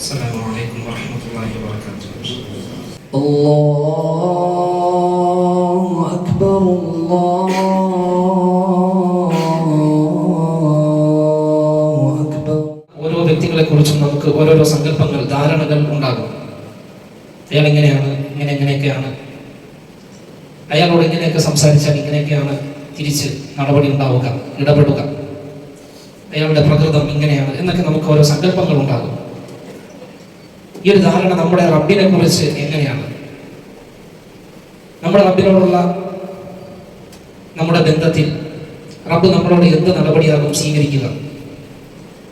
السلام عليكم ورحمة الله وبركاته الله أكبر الله أكبر ഓരോ വ്യക്തികളെ കുറിച്ചും നമുക്ക് ഓരോരോ സങ്കല്പങ്ങൾ ധാരണകൾ ഉണ്ടാകും അയാൾ എങ്ങനെയാണ് ഇങ്ങനെ എങ്ങനെയൊക്കെയാണ് അയാളോട് ഇങ്ങനെയൊക്കെ സംസാരിച്ചാൽ ഇങ്ങനെയൊക്കെയാണ് തിരിച്ച് നടപടി ഉണ്ടാവുക ഇടപെടുക അയാളുടെ പ്രകൃതം ഇങ്ങനെയാണ് എന്നൊക്കെ നമുക്ക് ഓരോ സങ്കല്പങ്ങൾ ഉണ്ടാകും ഈ ഒരു ധാരണ നമ്മുടെ റബ്ബിനെ കുറിച്ച് എങ്ങനെയാണ്? നമ്മുടെ റബ്ബിനോടുള്ള നമ്മുടെ ബന്ധത്തിൽ റബ്ബ് നമ്മളോട് എന്ത് നടപടിയാകും സ്വീകരിക്കുക?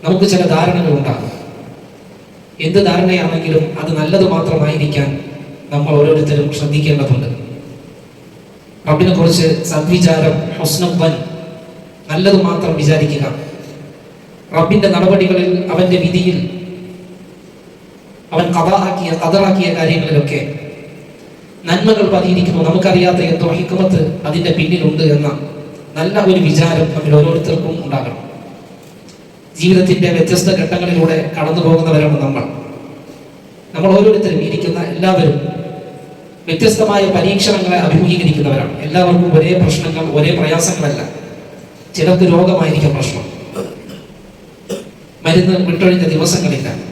നമുക്ക് ചില ധാരണകൾ ഉണ്ടാകും. എന്ത് ധാരണയാണെങ്കിലും അത് നല്ലത് മാത്രമായിരിക്കാൻ നമ്മൾ ഓരോരുത്തരും ശ്രദ്ധിക്കേണ്ടതുണ്ട്. റബ്ബിനെ കുറിച്ച് സദ്വിചാരം ഹസ്നബൻ നല്ലത് മാത്രം വിചാരിക്കുക. റബ്ബിന്റെ നടപടികളിൽ അവന്റെ വിധിയിൽ അവൻ കഥാക്കിയ കഥറാക്കിയ കാര്യങ്ങളിലൊക്കെ നന്മകൾ പതിയിരിക്കുന്നു. നമുക്കറിയാത്ത എന്തോ ഹിക്കുമത്ത് അതിന്റെ പിന്നിലുണ്ട് എന്ന നല്ല ഒരു വിചാരം നമ്മൾ ഓരോരുത്തർക്കും ഉണ്ടാകണം. ജീവിതത്തിന്റെ വ്യത്യസ്ത ഘട്ടങ്ങളിലൂടെ കടന്നു പോകുന്നവരാണ് നമ്മൾ. നമ്മൾ ഓരോരുത്തരും ഇരിക്കുന്ന എല്ലാവരും വ്യത്യസ്തമായ പരീക്ഷണങ്ങളെ അഭിമുഖീകരിക്കുന്നവരാണ്. എല്ലാവർക്കും ഒരേ പ്രശ്നങ്ങൾ ഒരേ പ്രയാസങ്ങളല്ല. ചിലർക്ക് രോഗമായിരിക്കും പ്രശ്നം. മരുന്ന് വിട്ടൊഴിഞ്ഞ ദിവസങ്ങളില്ല.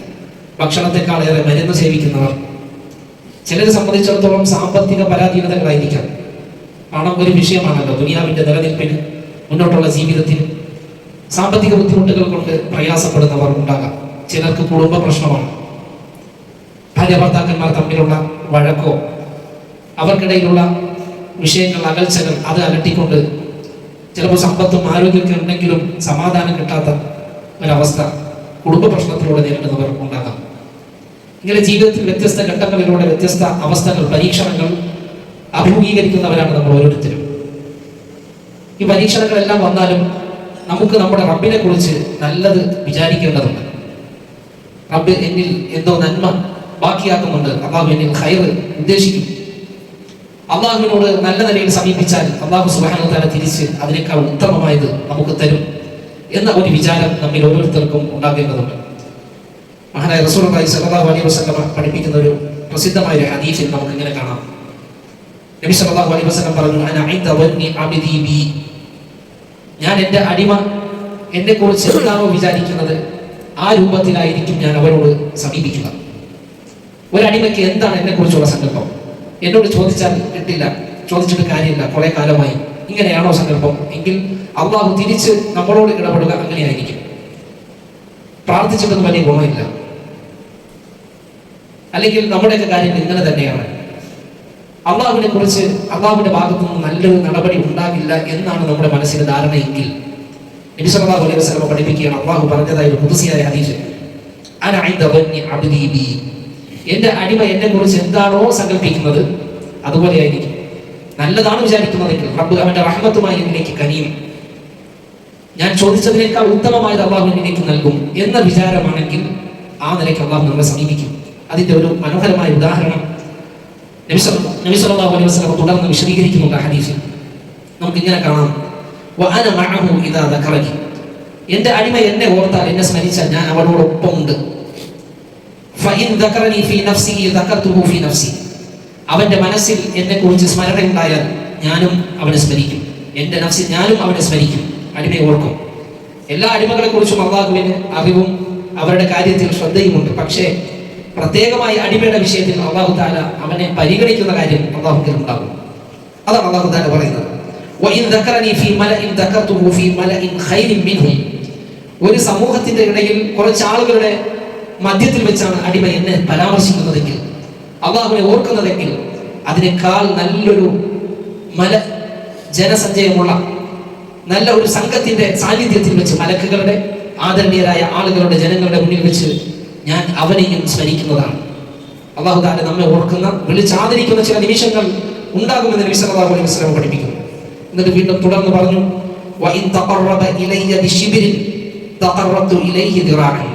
ഭക്ഷണത്തെക്കാളേറെ മരുന്ന് സേവിക്കുന്നവർ. ചിലരെ സംബന്ധിച്ചിടത്തോളം സാമ്പത്തിക പരാധീനതകളായിരിക്കാം. പണം ഒരു വിഷയമാണല്ലോ ദുനിയാവിന്റെ നിലനിൽപ്പിന് മുന്നോട്ടുള്ള ജീവിതത്തിൽ സാമ്പത്തിക ബുദ്ധിമുട്ടുകൾ കൊണ്ട് പ്രയാസപ്പെടുന്നവർ ഉണ്ടാകാം. ചിലർക്ക് കുടുംബ പ്രശ്നമാണ്. ഭാര്യ ഭർത്താക്കന്മാർ തമ്മിലുള്ള വഴക്കോ അവർക്കിടയിലുള്ള വിഷയങ്ങൾ അകൽച്ചകൾ അത് അലട്ടിക്കൊണ്ട് ചിലപ്പോൾ സമ്പത്തും ആരോഗ്യമൊക്കെ ഉണ്ടെങ്കിലും സമാധാനം കിട്ടാത്ത ഒരവസ്ഥ കുടുംബ പ്രശ്നത്തിലൂടെ നേരിടുന്നവർ ഉണ്ടാകാം. ഇങ്ങനെ ജീവിതത്തിൽ വ്യത്യസ്ത ഘട്ടങ്ങളിലൂടെ വ്യത്യസ്ത അവസ്ഥകൾ പരീക്ഷണങ്ങൾ അഭിമുഖീകരിക്കുന്നവരാണ് നമ്മൾ ഓരോരുത്തരും. ഈ പരീക്ഷണങ്ങളെല്ലാം വന്നാലും നമുക്ക് നമ്മുടെ റബ്ബിനെ കുറിച്ച് നല്ലത് വിചാരിക്കേണ്ടതുണ്ട്. റബ്ബ് എന്നിൽ എന്തോ നന്മ ബാക്കിയാക്കുന്നുണ്ട്. അള്ളാഹു എന്നിൽ ഹൈർ ഉദ്ദേശിക്കും. അള്ളാഹുവിനോട് നല്ല നിലയിൽ സമീപിച്ചാൽ അള്ളാഹു സുഹാനത്താല തിരിച്ച് അതിനേക്കാൾ ഉത്തമമായത് നമുക്ക് തരും എന്ന ഒരു വിചാരം നമ്മിൽ ഓരോരുത്തർക്കും ഉണ്ടാകേണ്ടതുണ്ട്. മഹാനായ റസൂലി സല്ലല്ലാഹു അലൈഹി വസ്ലമ പഠിപ്പിക്കുന്ന ഒരു പ്രസിദ്ധമായ ഒരു ഹദീസിൽ നമുക്ക് ഇങ്ങനെ കാണാം. നബി സല്ലല്ലാഹു അലൈഹി വസല്ലം പറഞ്ഞു ഞാൻ എന്റെ അടിമ എന്നെ കുറിച്ച് എന്താണോ വിചാരിക്കുന്നത് ആ രൂപത്തിലായിരിക്കും ഞാൻ അവരോട് സമീപിക്കുക. ഒരടിമയ്ക്ക് എന്താണ് എന്നെ കുറിച്ചുള്ള സങ്കല്പം? എന്നോട് ചോദിച്ചാൽ കിട്ടില്ല ചോദിച്ചിട്ട് കാര്യമില്ല കുറെ കാലമായി. ഇങ്ങനെയാണോ സങ്കല്പം? എങ്കിൽ അള്ളാഹു തിരിച്ച് നമ്മളോട് ഇടപെടുക അങ്ങനെയായിരിക്കും. പ്രാർത്ഥിച്ചിട്ടൊന്നും വലിയ ഗുണമില്ല. അല്ലെങ്കിൽ നമ്മുടെയൊക്കെ കാര്യങ്ങൾ ഇങ്ങനെ തന്നെയാണ്. അള്ളാഹുവിനെ കുറിച്ച് അള്ളാഹുവിന്റെ ഭാഗത്തു നിന്ന് നല്ലൊരു നടപടി ഉണ്ടാകില്ല എന്നാണ് നമ്മുടെ മനസ്സിന് ധാരണയെങ്കിൽ നബി അലൈഹി വസല്ലം പഠിപ്പിക്കുകയാണ് അള്ളാഹു പറഞ്ഞതായ ഒരു പുതുസിയായ ഹദീസ്. എന്റെ അടിമ എന്നെ കുറിച്ച് എന്താണോ സങ്കല്പിക്കുന്നത് അതുപോലെ ആയിരിക്കും. നല്ലതാണ് വിചാരിക്കുന്നതെങ്കിൽ റബ്ബ് അവന്റെ റഹ്മത്തുമായി എന്നിലേക്ക് കനിയും. ഞാൻ ചോദിച്ചതിനേക്കാൾ ഉത്തമമായത് അള്ളാഹു എന്നിലേക്ക് നൽകും എന്ന വിചാരമാണെങ്കിൽ ആ നിലയ്ക്ക് അള്ളാഹു നമ്മളെ സമീപിക്കും. അതിന്റെ ഒരു മനോഹരമായ ഉദാഹരണം നബി സല്ലല്ലാഹു അലൈഹി വസല്ലം തുടർന്ന് വിശദീകരിക്കുന്നുണ്ട് ഹദീസിൽ. നമുക്ക് ഇങ്ങനെ കാണാം. എന്റെ അടിമ എന്നെ ഓർത്താൽ എന്നെ സ്മരിച്ചാൽ ഞാൻ അവനോടൊപ്പം ഉണ്ട് അവന്റെ മനസ്സിൽ എന്നെ കുറിച്ച് സ്മരണ ഉണ്ടായാൽ ഞാനും അവനെ സ്മരിക്കും. എന്റെ നഫ്സിൽ ഞാനും അവനെ സ്മരിക്കും. അടിമയെ ഓർക്കും. എല്ലാ അടിമകളെ കുറിച്ചും അള്ളാഹുവിന് അറിവും അവരുടെ കാര്യത്തിൽ ശ്രദ്ധയുമുണ്ട്. പക്ഷേ പ്രത്യേകമായി അടിമയുടെ വിഷയത്തിൽ അള്ളാഹു താല അവനെ പരിഗണിക്കുന്ന കാര്യം അള്ളാഹുക്കിൽ ഉണ്ടാകും അതാണ് അള്ളാഹു പറയുന്നത്. ഒരു സമൂഹത്തിന്റെ ഇടയിൽ കുറച്ച് ആളുകളുടെ മധ്യത്തിൽ വെച്ചാണ് അടിമ എന്നെ പരാമർശിക്കുന്നതെങ്കിൽ അള്ളാഹുവിനെ ഓർക്കുന്നതെങ്കിൽ അതിനേക്കാൾ നല്ലൊരു മല ജനസഞ്ചയമുള്ള നല്ല ഒരു സംഘത്തിന്റെ സാന്നിധ്യത്തിൽ വെച്ച് മലക്കുകളുടെ ആദരണീയരായ ആളുകളുടെ ജനങ്ങളുടെ മുന്നിൽ വെച്ച് ഞാൻ അവനെയും സ്മരിക്കുന്നതാണ്. അള്ളാഹു താല നമ്മെ ഓർക്കുന്ന വിളിച്ചാദരിക്കുന്ന ചില നിമിഷങ്ങൾ ഉണ്ടാകുമെന്ന് നബി സല്ലല്ലാഹു അലൈഹി വസല്ലം പഠിപ്പിക്കുന്നു. എന്നിട്ട് വീണ്ടും തുടർന്ന് പറഞ്ഞു വഇൻ തഖറബ ഇലയ്യ ബിശിബിരിൻ തഖറബ്തു ഇലൈഹി ദിറാഅൻ.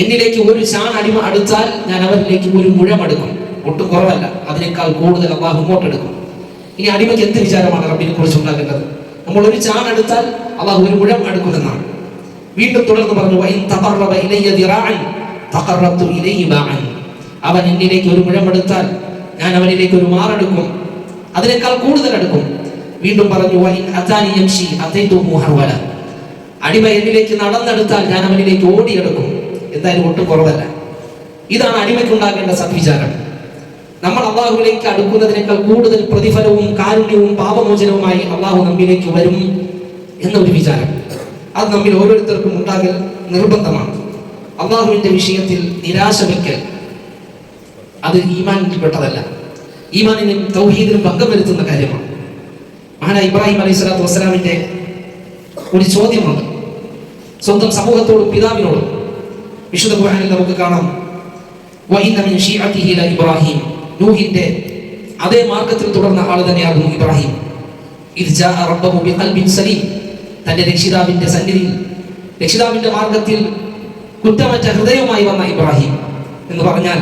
എന്നിലേക്ക് ഒരു ചാൺ അടിമ അടുത്താൽ ഞാൻ അവരിലേക്ക് ഒരു മുഴം എടുക്കും. ഒട്ടും കുറവല്ല അതിനേക്കാൾ കൂടുതൽ അള്ളാഹു ഇങ്ങോട്ട് എടുക്കും. ഇനി അടിമയ്ക്ക് എന്ത് വിചാരമാണ് റബ്ബിനെ കുറിച്ച് ഉണ്ടാക്കേണ്ടത് നമ്മൾ ഒരു ചാൺ എടുത്താൽ അള്ളാഹു ഒരു മുഴം അടുക്കുമെന്നാണ് വീണ്ടും തുടർന്ന് പറഞ്ഞു "വഇൻ തഖറബ ഇലയ്യ ദിറാഇ തഖറബ്തു ഇലൈഹി ബാഅൻ. അവൻ എന്നിലേക്ക് ഒരു മുഴമെടുത്താൽ ഞാൻ അവനിലേക്ക് ഒരു മാറെടുക്കും അതിനേക്കാൾ കൂടുതൽ എടുക്കും. വീണ്ടും പറഞ്ഞു അടിമ എന്നിലേക്ക് നടന്നെടുത്താൽ ഞാൻ അവനിലേക്ക് ഓടിയെടുക്കും എന്തായാലും ഒട്ടും കുറവല്ല. ഇതാണ് അടിമയ്ക്കുണ്ടാകേണ്ട സദ്വിചാരം നമ്മൾ അള്ളാഹുവിലേക്ക് അടുക്കുന്നതിനേക്കാൾ കൂടുതൽ പ്രതിഫലവും കാരുണ്യവും പാപമോചനവുമായി അള്ളാഹു നമ്മിലേക്ക് വരും എന്നൊരു വിചാരം. അത് നമ്മിൽ ഓരോരുത്തർക്കും ഉണ്ടാകൽ നിർബന്ധമാണ്. അള്ളാഹുവിന്റെ വിഷയത്തിൽ നിരാശ വയ്ക്കൽ അത് ഈമാനിൽ പെട്ടതല്ല. ഈമാനിനും തൗഹീദിനും ഭംഗം വരുത്തുന്ന കാര്യമാണ്. മഹാന ഇബ്രാഹിം അലൈഹി സ്വലാത്തു വസ്സലാമിന്റെ ഒരു ചോദ്യമുണ്ട് സ്വന്തം സമൂഹത്തോടും പിതാവിനോടും വിശുദ്ധ ഖുർആനിൽ നമുക്ക് കാണാം. വഇന്ന മിൻ ശീഅതിഹി ല ഇബ്രാഹിം. നൂഹിന്റെ അതേ മാർഗത്തിൽ തുടർന്ന ആൾ തന്നെയാകുന്നു ഇബ്രാഹിം. ഇദ് ജാഅ റബ്ബഹു ബിഖൽബിൻ സലീം. തന്റെ രക്ഷിതാവിന്റെ സന്നിധിയിൽ രക്ഷിതാവിന്റെ മാർഗത്തിൽ കുറ്റമറ്റ ഹൃദയവുമായി വന്ന ഇബ്രാഹിം എന്ന് പറഞ്ഞാൽ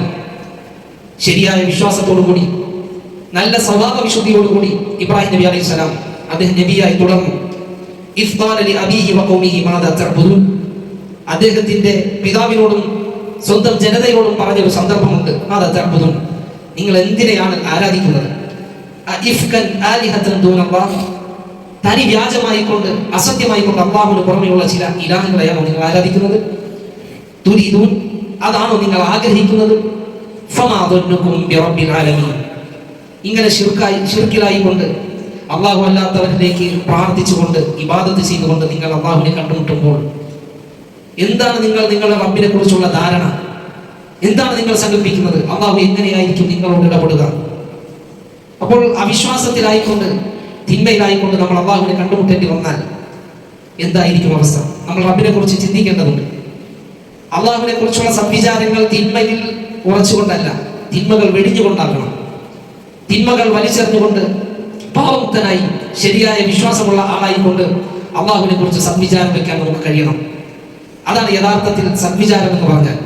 ശരിയായ വിശ്വാസത്തോടുകൂടി നല്ല സ്വഭാവ വിശുദ്ധിയോടുകൂടി ഇബ്രാഹിം നബി അലൈഹി സ്വലാം അദ്ദേഹം നബിയായി തുടർന്നു. അദ്ദേഹത്തിന്റെ പിതാവിനോടും സ്വന്തം ജനതയോടും പറഞ്ഞൊരു സന്ദർഭമുണ്ട്. മാതാ തഅബുദൂൻ. നിങ്ങൾ എന്തിനെയാണ് ആരാധിക്കുന്നത്? തനി വ്യാജമായിക്കൊണ്ട് അസത്യമായിക്കൊണ്ട് അള്ളാഹുന് പുറമെയുള്ള ചില ഇലാഹങ്ങളെയാണോ നിങ്ങൾ ആരാധിക്കുന്നത്? തുരിദൂൻ അതാണോ നിങ്ങൾ ആഗ്രഹിക്കുന്നത്? ഇങ്ങനെ ഷിർക്കായി കൊണ്ട് അള്ളാഹു അല്ലാത്തവരിലേക്ക് പ്രാർത്ഥിച്ചുകൊണ്ട് ഇബാദത്ത് ചെയ്തുകൊണ്ട് നിങ്ങൾ അള്ളാഹുവിനെ കണ്ടുമുട്ടുമ്പോൾ എന്താണ് നിങ്ങൾ നിങ്ങളുടെ റബ്ബിനെ കുറിച്ചുള്ള ധാരണ? എന്താണ് നിങ്ങൾ സങ്കല്പിക്കുന്നത്? അള്ളാഹു എങ്ങനെയായിരിക്കും നിങ്ങളോട് ഇടപെടുക? അപ്പോൾ അവിശ്വാസത്തിലായിക്കൊണ്ട് തിന്മയിലായിക്കൊണ്ട് നമ്മൾ അള്ളാഹുവിനെ കണ്ടുമുട്ടേണ്ടി വന്നാൽ എന്തായിരിക്കും അവസ്ഥ? നമ്മൾ റബ്ബിനെ കുറിച്ച് ചിന്തിക്കേണ്ടതുണ്ട്. അള്ളാഹുവിനെ കുറിച്ചുള്ള സംവിചാരങ്ങൾ തിന്മയിൽ ഉറച്ചുകൊണ്ടല്ല തിന്മകൾ വെടിഞ്ഞുകൊണ്ടാകണം. തിന്മകൾ വലിച്ചെറിഞ്ഞുകൊണ്ട് പാവമുക്തനായി ശരിയായ വിശ്വാസമുള്ള ആളായിക്കൊണ്ട് അള്ളാഹുവിനെ കുറിച്ച് സദ്വിചാരം വെക്കാൻ നമുക്ക് കഴിയണം. അതാണ് യഥാർത്ഥത്തിൽ സദ്വിചാരം എന്ന് പറഞ്ഞാൽ.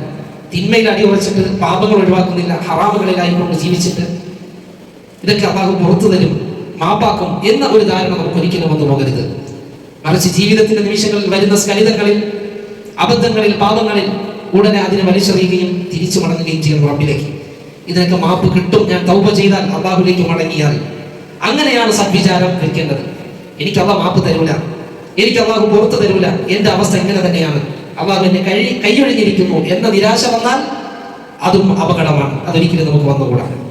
തിന്മയിൽ അടിയുറച്ചിട്ട് പാപങ്ങൾ ഒഴിവാക്കുന്നില്ല ഹറാമുകളിലായിക്കൊണ്ട് ജീവിച്ചിട്ട് ഇതൊക്കെ അള്ളാഹു പുറത്തു തരും. മാപ്പാക്കും എന്ന ഒരു ധാരണ നമുക്ക് ഒരിക്കലും വന്നു പോകരുത്. മറിച്ച് ജീവിതത്തിന്റെ നിമിഷങ്ങളിൽ വരുന്ന സ്കലിതങ്ങളിൽ അബദ്ധങ്ങളിൽ പാപങ്ങളിൽ ഉടനെ അതിനെ വലിച്ചെറിയുകയും തിരിച്ചു മടങ്ങുകയും ചെയ്യുന്ന റബ്ബിലേക്ക്. ഇതിനൊക്കെ മാപ്പ് കിട്ടും ഞാൻ തൗപ ചെയ്താൽ അള്ളാഹുലേക്ക് മടങ്ങിയാൽ. അങ്ങനെയാണ് സദ്വിചാരം വെക്കേണ്ടത്. എനിക്ക് അള്ളാഹ് മാപ്പ് തരൂല. എനിക്ക് അള്ളാഹു പുറത്തു തരൂല. എന്റെ അവസ്ഥ ഇങ്ങനെ തന്നെയാണ്. അള്ളാഹു എന്നെ കഴി കൈയൊഴിഞ്ഞിരിക്കുന്നു എന്ന നിരാശ വന്നാൽ അതും അപകടമാണ്. അതൊരിക്കലും നമുക്ക് വന്നുകൂടാ.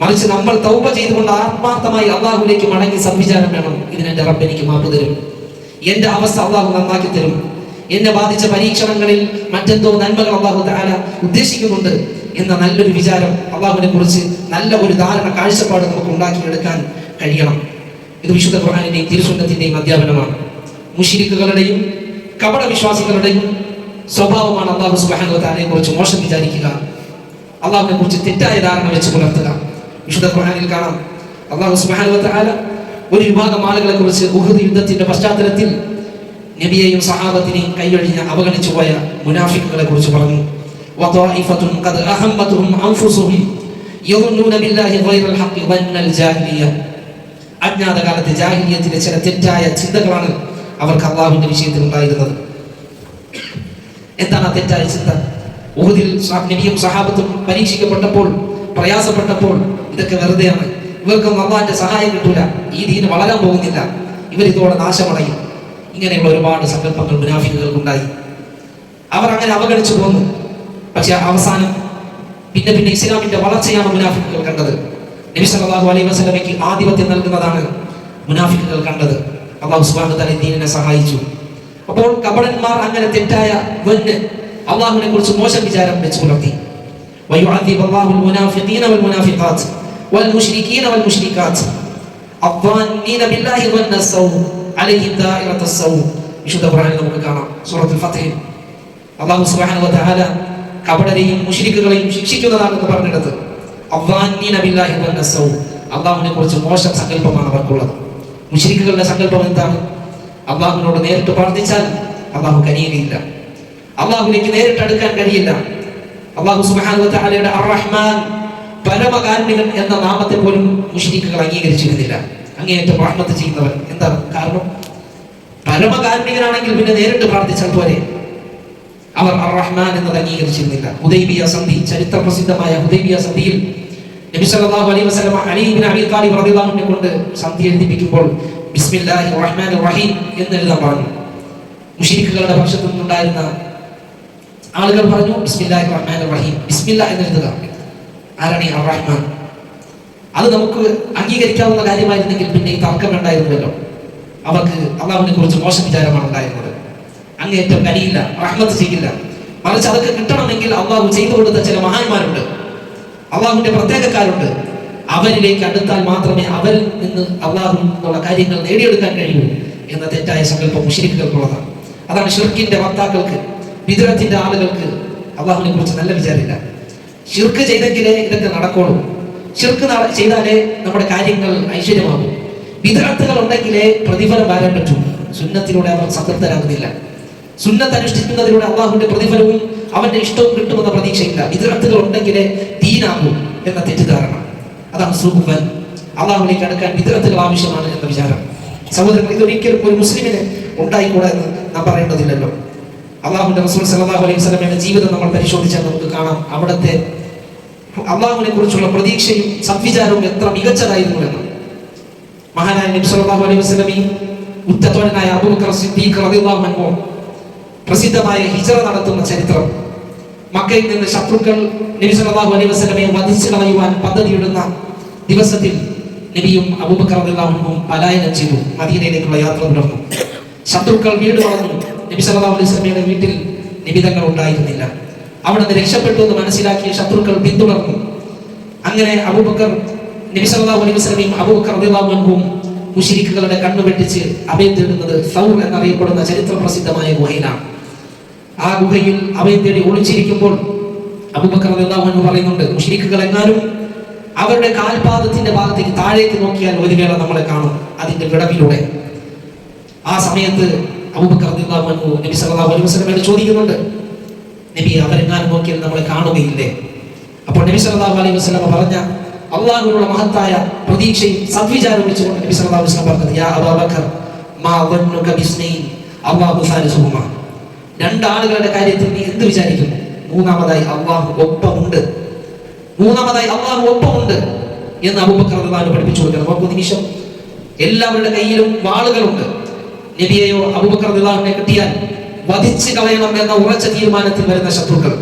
മറിച്ച് നമ്മൾ തൗബ ചെയ്തുകൊണ്ട് ആത്മാർത്ഥമായി അള്ളാഹുലേക്ക് മടങ്ങി സംവിചാരം വേണം. ഇതിന് എന്റെ റബ്ബ് എനിക്ക് മാപ്പ് തരും. എന്റെ അവസ്ഥ അള്ളാഹു നന്നാക്കി തരും. എന്നെ ബാധിച്ച പരീക്ഷണങ്ങളിൽ മറ്റെന്തോ നന്മകൾ അള്ളാഹു താല ഉദ്ദേശിക്കുന്നുണ്ട് എന്ന നല്ലൊരു വിചാരം അള്ളാഹുവിനെ കുറിച്ച് നല്ല ഒരു ധാരണ കാഴ്ചപ്പാട് നമുക്ക് ഉണ്ടാക്കിയെടുക്കാൻ കഴിയണം. ഇത് വിശുദ്ധ ഖുർആാനിന്റെയും തിരുസുന്നത്തിന്റെയും അധ്യാപനമാണ്. മുഷിരിക്കുകളുടെയും കപട വിശ്വാസികളുടെയും സ്വഭാവമാണ് അള്ളാഹു സുബാനു താലയെ കുറിച്ച് മോശം വിചാരിക്കുക. അള്ളാഹുവിനെ കുറിച്ച് തെറ്റായ ധാരണ വെച്ച് പുലർത്തുക. വിശുദ്ധ ഖുർആനിൽ കാണാം അള്ളാഹു സുബ്ഹാനഹു വതആല ഒരു വിഭാഗം ആളുകളെ കുറിച്ച് ഉഹദ് യുദ്ധത്തിന്റെ പശ്ചാത്തലത്തിൽ നബിയെയും സഹാബത്തിനെയും കൈയൊഴിഞ്ഞ് അവഗണിച്ചു പോയ മുനാഫിക്കുകളെ കുറിച്ച് പറഞ്ഞു وطائفة قد أهمتهم أنفسهم يظنون بالله غير الحق ظن الجاهلية അജ്ഞാത കാലത്ത് ജാഹിലിയത്തിലെ ചില തെറ്റായ ചിന്തകളാണ് അവർക്ക് അള്ളാഹുവിന്റെ വിഷയത്തിൽ ഉണ്ടായിരുന്നത് എന്താണ് ആ തെറ്റായ ചിന്ത ഊഹദിൽ നബിയും സഹാബത്തും പരീക്ഷിക്കപ്പെട്ടപ്പോൾ പ്രയാസപ്പെട്ടപ്പോൾ ഇതൊക്കെ വെറുതെയാണ്. ഇവർക്ക് അള്ളാഹിന്റെ സഹായം കിട്ടൂല. ഈ ദീന് വളരാൻ പോകുന്നില്ല. ഇവർ ഇതോടെ നാശമടയും. ഇങ്ങനെയുള്ള ഒരുപാട് സങ്കല്പങ്ങൾ മുനാഫിക്കുകൾക്കുണ്ടായി അവർ അങ്ങനെ അവഗണിച്ചു പോന്നു. പക്ഷെ അവസാനം പിന്നെ പിന്നെ ഇസ്ലാമിന്റെ വളർച്ചയാണ് മുനാഫിക്കുകൾ കണ്ടത്. നബി സല്ലല്ലാഹു അലൈഹി വസല്ലമയ്ക്ക് ആധിപത്യം നൽകുന്നതാണ് മുനാഫിക്കുകൾ കണ്ടത്. അള്ളാഹു സുബ്ഹാനഹു തആല ദീനിനെ സഹായിച്ചു. അപ്പോൾ കപടന്മാർ അങ്ങനെ തെറ്റായ വന്ന് അള്ളാഹുവിനെ കുറിച്ച് മോശം വിചാരം വെച്ചു പുലർത്തി. ويعذب الله المنافقين والمنافقات والمشركين والمشركات الظانين بالله ظن السوء عليهم دائرة السوء വിശുദ്ധ ഖുർആനിൽ നമുക്ക് കാണാം സൂറത്തുൽ ഫത്ഹിൽ അള്ളാഹു സുബ്ഹാനഹു വതആല കപടരെയും മുശ്രിക്കുകളെയും ശിക്ഷിക്കുന്നതാണെന്ന് പറഞ്ഞിടത്ത് അള്ളാഹീന ബില്ലാഹി ظن السوء അള്ളാഹുവിനെ കുറിച്ച് മോശം സങ്കല്പമാണ് അവർക്കുള്ളത് മുശ്രിക്കുകളുടെ സങ്കല്പം എന്താണ് അള്ളാഹുവിനോട് നേരിട്ട് പ്രാർത്ഥിച്ചാൽ അള്ളാഹു കനിയുകയില്ല അള്ളാഹുവിലേക്ക് നേരിട്ട് അടുക്കാൻ കഴിയില്ല അള്ളാഹു സുബ്ഹാനഹു അറഹ്മാൻ പരമകാരുണികൻ എന്ന നാമത്തെ പോലും മുശ്രിക്കുകൾ അംഗീകരിച്ചിരുന്നില്ല. അങ്ങേയറ്റം റഹ്മത്ത് ചെയ്യുന്നവൻ എന്താണ് കാരണം? പരമകാരുണികനാണെങ്കിൽ പിന്നെ നേരിട്ട് പ്രാർത്ഥിച്ചാൽ പോരെ? അവർ അർ എന്നത് അംഗീകരിച്ചിരുന്നില്ല. ഹുദൈബിയ സന്ധി ചരിത്ര പ്രസിദ്ധമായ ഹുദൈബിയ സന്ധിയിൽ നബി സല്ലല്ലാഹു അലൈഹി വസല്ലം അലി റളിയല്ലാഹു അൻഹു സന്ധി റഹീം എഴുതാൻ പറഞ്ഞു. മുശ്രിക്കുകളുടെ പക്ഷത്തു നിന്നുണ്ടായിരുന്ന ആളുകൾ പറഞ്ഞു ബിസ്മില്ലാഹിർ റഹ്മാനിർ റഹീം ആരാണ് ഈ റഹ്മാൻ അത് നമുക്ക് അംഗീകരിക്കാവുന്ന കാര്യമായിരുന്നെങ്കിൽ പിന്നെ ഈ തർക്കം ഉണ്ടായിരുന്നല്ലോ. അവർക്ക് അള്ളാഹുവിനെ കുറിച്ച് മോശം വിചാരമാണ് ഉണ്ടായിരുന്നത്. അങ്ങേറ്റം കഴിയില്ല റഹ്മത്ത് ചെയ്യില്ല. മറിച്ച് അതൊക്കെ കിട്ടണമെങ്കിൽ അള്ളാഹു ചെയ്തു കൊടുത്ത ചില മഹാന്മാരുണ്ട്. അള്ളാഹുവിന്റെ പ്രത്യേകക്കാരുണ്ട്. അവരിലേക്ക് അടുത്താൽ മാത്രമേ അവരിൽ നിന്ന് അള്ളാഹു എന്നുള്ള കാര്യങ്ങൾ നേടിയെടുക്കാൻ കഴിയൂ എന്ന തെറ്റായ സങ്കല്പം മുഷരിക്കുകൾക്കുള്ളതാണ്. അതാണ് ഷിർക്കിന്റെ വക്താക്കൾക്ക് വിദ്രത്തിന്റെ ആളുകൾക്ക് അള്ളാഹുവിനെ കുറിച്ച് നല്ല വിചാരമില്ല. ഷിർക്ക് ചെയ്തെങ്കിലേ ഇതൊക്കെ നടക്കുള്ളൂ. ഷിർക്ക് ചെയ്താലേ നമ്മുടെ കാര്യങ്ങൾ ഐശ്വര്യമാകും. വിദഗ്ധകൾ ഉണ്ടെങ്കിലേ പ്രതിഫലം വരാൻ പറ്റൂ. സുന്നത്തിലൂടെ അവർ സംതൃപ്തരാകുന്നില്ല. സുന്നത്ത് അനുഷ്ഠിക്കുന്നതിലൂടെ അള്ളാഹുവിന്റെ പ്രതിഫലവും അവന്റെ ഇഷ്ടവും കിട്ടുമെന്ന പ്രതീക്ഷയില്ല. വിദഗ്ധകൾ ഉണ്ടെങ്കിലേ ദീനാകും എന്ന തെറ്റിദ്ധാരണ. അതാണ് സുഖുഫൻ അള്ളാഹുവിനെ കടക്കാൻ വിദഗ്ധകൾ ആവശ്യമാണ് എന്ന വിചാരം. സഹോദരങ്ങൾ ഇതൊരിക്കലും ഒരു മുസ്ലിമിന് ഉണ്ടായിക്കൂടാ എന്ന് നാം പറയേണ്ടതില്ലല്ലോ. അള്ളാഹുന്റെ റസൂൽ സല്ലല്ലാഹു അലൈഹി സ്വലമയുടെ ജീവിതം നമ്മൾ പരിശോധിച്ചാൽ നമുക്ക് കാണാം അവിടുത്തെ അള്ളാഹുവിനെ കുറിച്ചുള്ള പ്രതീക്ഷയും സദ്വിചാരവും എത്ര മികച്ചതായിരുന്നു എന്ന്. മഹാനായ നബി സല്ലല്ലാഹു അലൈഹി വസല്ലമയും ഉത്തത്വനായ അബൂബക്കർ സിദ്ദീഖ് റളിയല്ലാഹു അൻഹു പ്രസിദ്ധമായ ഹിജറ നടത്തുന്ന ചരിത്രം. മക്കയിൽ നിന്ന് ശത്രുക്കൾ നബി സല്ലല്ലാഹു അലൈഹി വസല്ലമയെ വധിച്ചു കളയുവാൻ പദ്ധതിയിടുന്ന ദിവസത്തിൽ നബിയും അബൂബക്കർ റളിയല്ലാഹു പലായനം ചെയ്തു. മദീനയിലേക്കുള്ള യാത്ര തുടർന്നു. ശത്രുക്കൾ വീട് വളർന്നു നബി സല്ലല്ലാഹു അലൈഹി വസല്ലമയുടെ വീട്ടിൽ നബി തങ്ങൾ ഉണ്ടായിരുന്നില്ല. അവിടെ നിന്ന് രക്ഷപ്പെട്ടു എന്ന് മനസ്സിലാക്കിയ ശത്രുക്കൾ പിന്തുടർന്നു. അങ്ങനെ അബൂബക്കർ നബി സല്ലല്ലാഹു അലൈഹി വസല്ലമയും അബൂബക്കർ റളിയല്ലാഹു മുഷിരിക്കുകളുടെ കണ്ണു വെട്ടിച്ച് അഭയം തേടുന്നത് സൗർ എന്നറിയപ്പെടുന്ന ചരിത്ര പ്രസിദ്ധമായ ഗുഹയിലാണ്. ആ ഗുഹയിൽ അഭയം തേടി ഒളിച്ചിരിക്കുമ്പോൾ അബൂബക്കർ അൻഹു പറയുന്നുണ്ട് മുഷിരിക്കുകൾ എങ്ങാനും അവരുടെ കാൽപാദത്തിന്റെ ഭാഗത്തേക്ക് താഴേക്ക് നോക്കിയാൽ ഒരു വേള നമ്മളെ കാണും അതിന്റെ വിടവിലൂടെ. ആ സമയത്ത് നബി സല്ലല്ലാഹു അലൈഹി ചോദിക്കുന്നുണ്ട് നബി അവരെങ്ങാനും നോക്കിയാൽ നമ്മളെ കാണുകയില്ലേ? അപ്പോൾ നബി സല്ലല്ലാഹു അലൈഹി വസല്ലമ പറഞ്ഞ അള്ളാഹുവിനുള്ള മഹത്തായ പ്രതീക്ഷയും സദ്വിചാരം വിളിച്ചുകൊണ്ട് നബി സല്ലല്ലാഹു അലൈഹി വസല്ലം പറഞ്ഞത് യാ അബൂബക്കർ മാ ദന്നുക ബിസ്നൈൻ അല്ലാഹു സാലിസുഹുമ. രണ്ടാളുകളുടെ കാര്യത്തിൽ നീ എന്ത് വിചാരിക്കുന്നു? മൂന്നാമതായി അള്ളാഹു ഒപ്പമുണ്ട്. മൂന്നാമതായി അള്ളാഹു ഒപ്പമുണ്ട് എന്ന് അബൂബക്കർ റളിയല്ലാഹു പഠിപ്പിച്ചു കൊടുക്കണം. നമുക്ക് നിമിഷം. എല്ലാവരുടെ കയ്യിലും വാളുകളുണ്ട്. നബിയെയോ അബൂബക്കർ റളിയല്ലാഹുവിനെ കിട്ടിയാൽ വധിച്ചു കളയണം എന്ന ഉറച്ച തീരുമാനത്തിൽ വരുന്ന ശത്രുക്കൾ.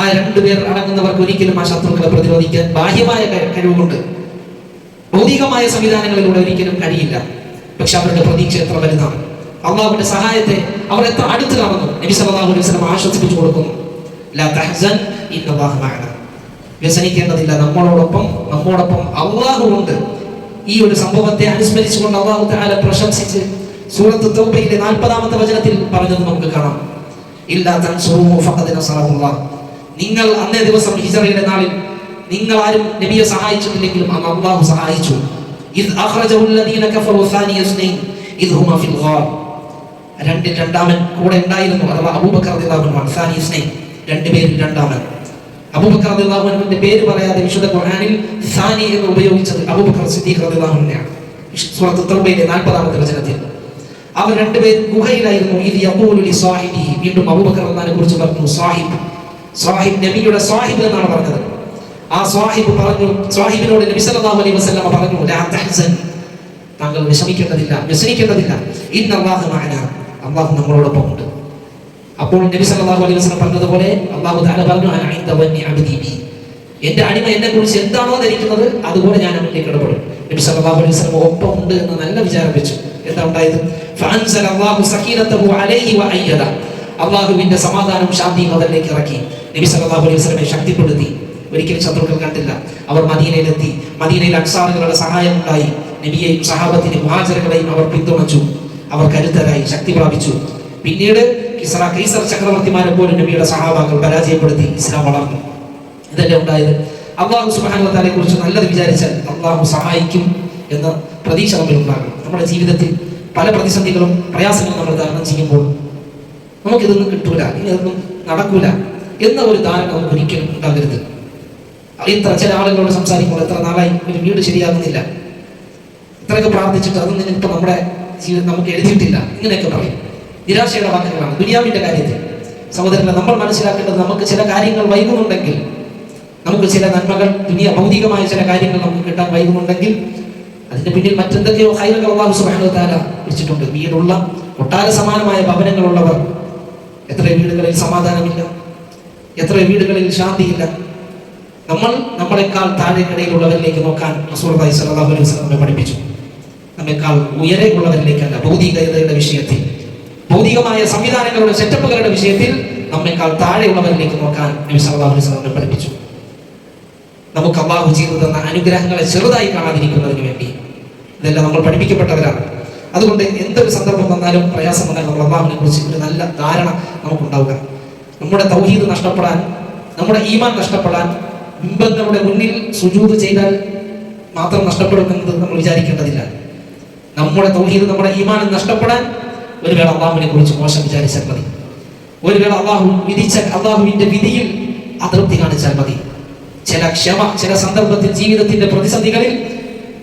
ആ രണ്ടുപേർ അടങ്ങുന്നവർക്ക് ഒരിക്കലും ആ ശത്രുക്കളെ പ്രതിരോധിക്കാൻ ബാഹ്യമായ കഴിവുകൊണ്ട് ഭൗതികമായ സംവിധാനങ്ങളിലൂടെ ഒരിക്കലും കഴിയില്ല. പക്ഷെ അവരുടെ പ്രതീക്ഷ എത്ര വലുതാണ്. അള്ളാഹുവിന്റെ സഹായത്തെ അവർ എത്ര അടുത്ത് കാണുന്നു നബി സല്ലല്ലാഹു അലൈഹി വസല്ലം ആശ്വസിപ്പിച്ചു കൊടുക്കുന്നു. ലാ തഹ്സൻ വ്യസനിക്കേണ്ടതില്ല. നമ്മളോടൊപ്പം നമ്മോടൊപ്പം അള്ളാഹു ഉണ്ട് ഈ ഒരു സംഭവത്തെ അനുസ്മരിച്ചുകൊണ്ട് അള്ളാഹു തആല പ്രശംസിച്ച് സൂറത്ത് തൗബയിലെ നാൽപ്പതാമത്തെ വചനത്തിൽ പറഞ്ഞത് നമുക്ക് കാണാം. ഇല്ലാ നിങ്ങൾ അന്നേ ദിവസം ഹിജറയുടെ നാളിൽ നിങ്ങൾ ആരും നബിയെ സഹായിച്ചിട്ടില്ലെങ്കിലും അന്ന് അള്ളാഹു സഹായിച്ചു. രണ്ട് രണ്ടാമൻ കൂടെ ഉണ്ടായിരുന്നു അഥവാ അബൂബക്കർ രണ്ടുപേരും രണ്ടാമൻ. അബൂബക്കർ റളിയല്ലാഹു അൻഹുവിന്റെ പേര് പറയാതെ വിശുദ്ധ ഖുർആനിൽ സാനി എന്ന് ഉപയോഗിച്ചത് അബൂബക്കർ സിദ്ദീഖ് റളിയല്ലാഹു അൻഹുവിനെയാണ് സൂറത്ത് തൗബയിലെ 40ാമത്തെ വചനത്തിൽ. അവർ രണ്ടുപേരും ഗുഹയിലായിരുന്നു. ഇത് യഖൂലു ലി സാഹിബിഹി. വീണ്ടും അബൂബക്കർ റളിയല്ലാഹുവിനെ കുറിച്ച് പറഞ്ഞു സാഹിബ് സാഹിബ് നബിയുടെ സാഹിബ് എന്നാണ് പറഞ്ഞത്. ആ സാഹിബ് പറഞ്ഞു സാഹിബിനോട് നബി സല്ലല്ലാഹു അലൈഹി വസല്ലം പറഞ്ഞു താങ്കൾ വിഷമിക്കേണ്ടതില്ല വ്യസനിക്കേണ്ടതില്ല. ഇന്ന അല്ലാഹു മഅന. അല്ലാഹു നമ്മളോടൊപ്പം ഉണ്ട് അപ്പോൾ നബി സല്ലല്ലാഹു അലൈഹി വസല്ലം പറഞ്ഞതുപോലെ അല്ലാഹു തആല പറഞ്ഞു എന്റെ അടിമ എന്നെ കുറിച്ച് എന്താണോ ധരിക്കുന്നത് അതുപോലെ ഞാൻ അവനിലേക്ക് ഇടപെടും. നബി സല്ലല്ലാഹു അലൈഹി വസല്ലം ഒപ്പം ഉണ്ട് എന്ന് നല്ല വിചാരം വെച്ചു. എന്താ ഉണ്ടായത്? ഫഅൻസല അല്ലാഹു സഖീനതഹു അലൈഹി വഅയ്യദ. അള്ളാഹുവിന്റെ സമാധാനം ശാന്തിയും അതിലേക്ക് ഇറക്കി. നബി സല്ലല്ലാഹു അലൈഹി വസല്ലമയെ ശക്തിപ്പെടുത്തി. ഒരിക്കലും ശത്രുക്കൾ കണ്ടില്ല. അവർ മദീനയിലെത്തി. മദീനയിൽ അൻസാറുകളുടെ സഹായം ഉണ്ടായി. നബിയെയും സഹാബത്തിനെയും മഹാചരകളെയും അവർ പിന്തുണച്ചു. അവർ കരുത്തരായി ശക്തി പ്രാപിച്ചു. പിന്നീട് കിസ്ര കൈസർ ചക്രവർത്തിമാരെ പോലും നബിയുടെ സഹാബാക്കൾ പരാജയപ്പെടുത്തി ഇസ്ലാം വളർന്നു. ഇതല്ലേ ഉണ്ടായത്? അള്ളാഹു സുബാനുവത്താലെ കുറിച്ച് നല്ലത് വിചാരിച്ചാൽ അള്ളാഹു സഹായിക്കും എന്ന പ്രതീക്ഷ നമ്മൾ ഉണ്ടാകണം നമ്മുടെ ജീവിതത്തിൽ പല പ്രതിസന്ധികളും പ്രയാസങ്ങളും നമ്മൾ തരണം ചെയ്യുമ്പോൾ നമുക്കിതൊന്നും കിട്ടൂല ഇനി അതൊന്നും നടക്കൂല എന്ന ഒരു ധാരണ നമുക്ക് ഒരിക്കലും ഉണ്ടാകരുത്. ഇത്ര ചില ആളുകളോട് സംസാരിക്കുമ്പോൾ എത്ര നാളായി ഒരു വീട് ശരിയാകുന്നില്ല. ഇത്രയൊക്കെ പ്രാർത്ഥിച്ചിട്ട് അതൊന്നും ഇപ്പൊ നമ്മുടെ ജീവിതം നമുക്ക് എഴുതിയിട്ടില്ല. ഇങ്ങനെയൊക്കെ പറയും. നിരാശയുടെ വാക്കുകളാണ് ദുനിയാവിന്റെ കാര്യത്തിൽ. സഹോദരങ്ങളെ നമ്മൾ മനസ്സിലാക്കേണ്ടത് നമുക്ക് ചില കാര്യങ്ങൾ വൈകുന്നുണ്ടെങ്കിൽ നമുക്ക് ചില നന്മകൾ ദുനിയ ഭൗതികമായ ചില കാര്യങ്ങൾ നമുക്ക് കിട്ടാൻ വൈകുന്നുണ്ടെങ്കിൽ അതിന്റെ പിന്നിൽ മറ്റെന്തൊക്കെയോ ഹൈറകൾ അള്ളാഹു വതആല വെച്ചിട്ടുണ്ട് വീടുള്ള ഒട്ടാര സമാനമായ ഭവനങ്ങളുള്ളവർ എത്ര വീടുകളിൽ സമാധാനമില്ല എത്ര വീടുകളിൽ ശാന്തിയില്ല. നമ്മൾ നമ്മളെക്കാൾ താഴെക്കിടയിലുള്ളവരിലേക്ക് നോക്കാൻ റസൂലുള്ളാഹി സ്വല്ലല്ലാഹു അലൈഹി പഠിപ്പിച്ചു. നമ്മെക്കാൾ ഉയരെയുള്ളവരിലേക്കല്ല ഭൗതികതയുടെ വിഷയത്തിൽ. ഭൗതികമായ സംവിധാനങ്ങളുടെ സെറ്റപ്പുകളുടെ വിഷയത്തിൽ നമ്മെക്കാൾ താഴെയുള്ളവരിലേക്ക് നോക്കാൻ നബി സല്ലല്ലാഹു അലൈഹി പഠിപ്പിച്ചു. നമുക്ക് അള്ളാഹു ചെയ്തു തന്ന അനുഗ്രഹങ്ങളെ ചെറുതായി കാണാതിരിക്കുന്നതിന് വേണ്ടി ഇതെല്ലാം നമ്മൾ പഠിപ്പിക്കപ്പെട്ടവരാണ്. അതുകൊണ്ട് എന്തൊരു സന്ദർഭം വന്നാലും പ്രയാസം വന്നാലും നമ്മൾ അള്ളാഹുവിനെ കുറിച്ച് ഒരു നല്ല ധാരണ നമുക്കുണ്ടാവുക. നമ്മുടെ തൗഹീദ് നഷ്ടപ്പെടാൻ നമ്മുടെ ഈമാൻ നഷ്ടപ്പെടാൻ ബിംബങ്ങളുടെ മുന്നിൽ സുജൂത് ചെയ്താൽ മാത്രം നഷ്ടപ്പെടുമെന്നത് നമ്മൾ വിചാരിക്കേണ്ടതില്ല. നമ്മുടെ തൗഹീദ് നമ്മുടെ ഈമാൻ നഷ്ടപ്പെടാൻ ഒരു വേള അള്ളാഹുവിനെ കുറിച്ച് മോശം വിചാരിച്ചാൽ മതി. ഒരു വേള അള്ളാഹു വിധിച്ച അള്ളാഹുവിന്റെ വിധിയിൽ അതൃപ്തി കാണിച്ചാൽ മതി. ചില ക്ഷമ ചില സന്ദർഭത്തിൽ ജീവിതത്തിന്റെ പ്രതിസന്ധികളിൽ